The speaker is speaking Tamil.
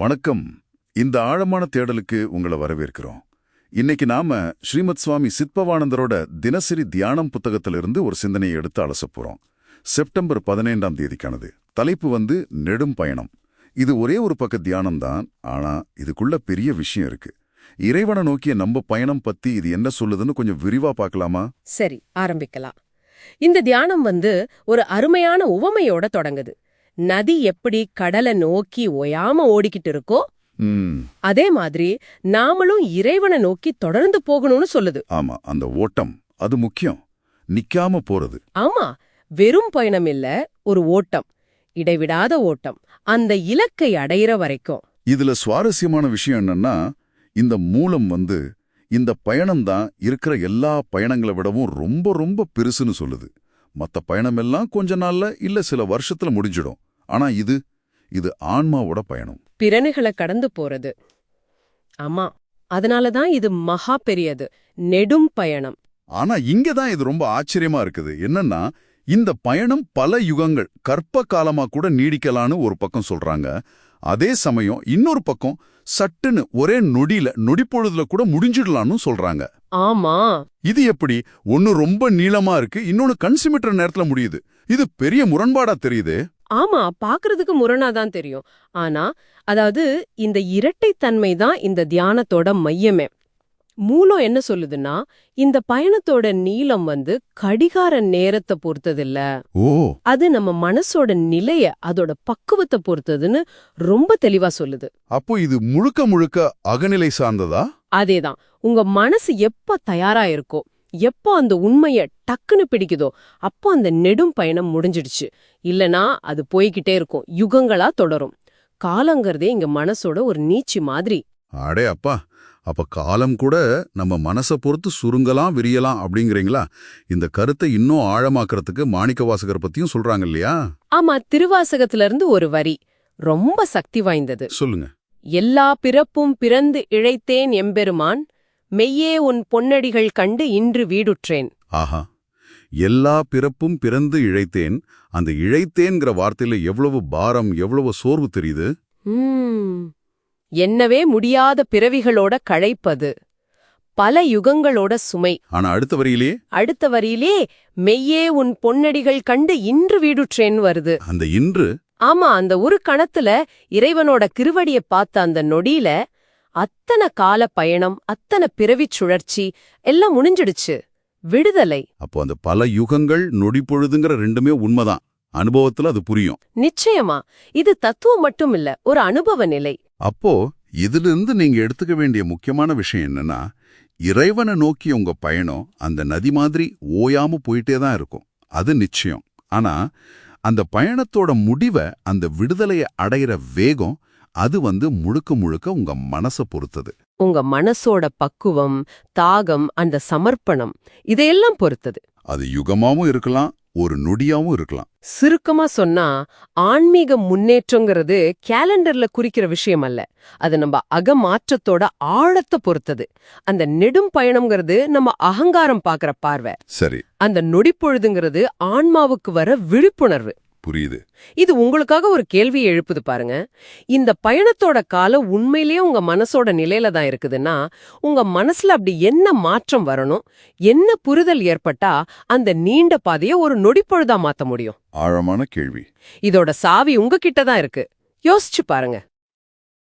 வணக்கம். இந்த ஆழமான தேடலுக்கு உங்களை வரவேற்கிறோம். இன்னைக்கு நாம ஸ்ரீமத் சுவாமி சித்பவானந்தரோட தினசரி தியானம் புத்தகத்திலிருந்து ஒரு சிந்தனையை எடுத்து அலச போறோம். செப்டம்பர் பதினைந்தாம் தேதிக்கானது. தலைப்பு வந்து நெடும் பயணம். இது ஒரே ஒரு பக்க தியானம் தான் ஆனா இதுக்குள்ள பெரிய விஷயம் இருக்கு. இறைவனை நோக்கிய நம்ம பயணம் பத்தி இது என்ன சொல்லுதுன்னு கொஞ்சம் விரிவா பார்க்கலாமா? சரி ஆரம்பிக்கலாம். இந்த தியானம் வந்து ஒரு அருமையான உவமையோட தொடங்குது. நதி எப்படி கடலை நோக்கி ஓயாம ஓடிக்கிட்டு இருக்கோ அதே மாதிரி நாமளும் இறைவனை நோக்கி தொடர்ந்து போகணும்னு சொல்லுது. ஆமா அந்த ஓட்டம் அது முக்கியம். நிக்காம போறது. ஆமா வெறும் பயணம் இல்ல ஒரு ஓட்டம் இடைவிடாத ஓட்டம். அந்த இலக்கை அடையிற வரைக்கும். இதுல சுவாரஸ்யமான விஷயம் என்னன்னா இந்த மூலம் வந்து இந்த பயணம் தான் இருக்கிற எல்லா பயணங்களை விடவும் ரொம்ப ரொம்ப பெருசுன்னு சொல்லுது. மத்த பயணமெல்லாம் கொஞ்ச நாள்ல இல்ல சில வருஷத்துல முடிஞ்சிடும். ஆனா இது இது ஆன்மாவோட பயணம். பிறனுகளை கடந்து போறது. ஆமா அதனாலதான் இது மகா பெரியது நெடும் பயணம். ஆனா இங்க தான் இது ரொம்ப ஆச்சரியமா இருக்குது. என்னன்னா இந்த பயணம் பல யுகங்கள் கற்ப காலமா கூட நீடிக்கலான்னு ஒரு பக்கம் சொல்றாங்க. அதே சமயம் இன்னொரு பக்கம் சட்டுன்னு ஒரே நொடியில நொடிப்பொழுதுல கூட முடிஞ்சிடலான்னு சொல்றாங்க. ஆமா. இது எப்படி? ஒன்னு ரொம்ப நீளமா இருக்கு இன்னொன்னு கன்சிமிட்டர் நேரத்துல முடியுது. இது பெரிய முரண்பாடா தெரியுது. ஆமா பாக்குறதுக்கு முரணாதான் தெரியும். ஆனா அதாவது இந்த இரட்டைத்தன்மை தான் இந்த தியானத்தோட மையமே. மூலம் என்ன சொல்லுதுன்னா இந்த பயணத்தோட நீளம் வந்து கடிகார நேரத்தை பொறுத்ததில்ல. ஓ. அது நம்ம மனசோட நிலைய அதோட பக்குவத்தை பொறுத்ததுன்னு ரொம்ப தெளிவா சொல்லுது. அப்போ இது முழுக்க முழுக்க அகநிலை சார்ந்ததா? அதேதான். உங்க மனசு எப்ப தயாரா இருக்கோ எப்போ அந்த உண்மைய டக்குன்னு பிடிக்குதோ அப்போ அந்த நெடும் பயணம் முடிஞ்சிடுச்சு. இல்லனா அது போய்கிட்டே இருக்கும். யுகங்களா தொடரும். காலங்கிறதே இங்க மனசோட ஒரு நீச்சி மாதிரி. அடே அப்பா அப்ப காலம் கூட நம்ம மனசை பொறுத்து சுருங்கலாம் விரியலாம் அப்படிங்கிறீங்களா? இந்த கருத்தை இன்னும் ஆழமாக்குறதுக்கு மாணிக்க வாசகர் பத்தியும் சொல்றாங்க இல்லையா? ஆமா திருவாசகத்துல இருந்து ஒரு வரி. ரொம்ப சக்தி வாய்ந்தது. சொல்லுங்க. எல்லா பிறப்பும் பிறந்து இழைத்தேன் எம்பெருமான் மெய்யே உன் பொன்னடிகள் கண்டு இன்று வீடுற்றேன். ஆஹா எல்லா பிறப்பும் பிறந்து இழைத்தேன். அந்த இழைத்தேன்கிற வார்த்தையில எவ்வளவு பாரம் எவ்வளவு சோர்வு தெரியுது? உம், என்னவே முடியாத பிறவிகளோட களைப்பது. பல யுகங்களோட சுமை. ஆனா அடுத்த வரியிலே? அடுத்த வரியிலே மெய்யே உன் பொன்னடிகள் கண்டு இன்று வீடுற்றேன் வருது. அந்த இன்று? ஆமா அந்த ஒரு கணத்துல இறைவனோட கிருவடிய பார்த்த அந்த நொடியில அத்தனை கால பயணம் அத்தனை பிறவிச் சுழற்சி எல்லாம் முடிஞ்சிடுச்சு. விடுதலை. அப்போ அந்த பல யுகங்கள் நொடி பொழுதுங்கிற ரெண்டுமே உண்மைதான். அனுபவத்துல அது புரியும். நிச்சயமா. இது தத்துவம் மட்டும் இல்ல ஒரு அனுபவ நிலை. அப்போ இதிலிருந்து நீங்க எடுத்துக்க வேண்டிய முக்கியமான விஷயம் என்னன்னா இறைவனை நோக்கி உங்க பயணம் அந்த நதி மாதிரி ஓயாம போயிட்டே தான் இருக்கும். அது நிச்சயம். ஆனா அந்த பயணத்தோட முடிவை அந்த விடுதலையை அடையிற வேகம் அது வந்து முழுக்க முழுக்க உங்க மனசை பொறுத்தது. உங்க மனசோட பக்குவம் தாகம் அந்த சமர்ப்பணம் இதையெல்லாம் பொறுத்தது. அது யுகமாவும் இருக்கலாம் ஒரு நொடியாவும் இருக்கலாம். சுருக்கமா சொன்னா ஆன்மீக முன்னேற்றங்கிறது கேலண்டர்ல குறிக்கிற விஷயம் அல்ல. அது நம்ம அகமாற்றத்தோட ஆழத்தை பொறுத்தது. அந்த நெடும் பயணம்ங்கிறது நம்ம அகங்காரம் பாக்குற பார்வை. சரி. அந்த நொடிப்பொழுதுங்கிறது ஆன்மாவுக்கு வர விழிப்புணர்வு. புரியுது. இது உங்களுக்காக ஒரு கேள்வியை எழுப்புது பாருங்க. இந்த பயணத்தோட காலம் உண்மையிலேயே உங்க மனசோட நிலையில தான் இருக்குதுன்னா உங்க மனசுல அப்படி என்ன மாற்றம் வரணும் என்ன புரிதல் ஏற்பட்டா அந்த நீண்ட பாதைய ஒரு நொடிப்பொழுதா மாத்த முடியும்? ஆழமான கேள்வி. இதோட சாவி உங்ககிட்ட தான் இருக்கு. யோசிச்சு பாருங்க.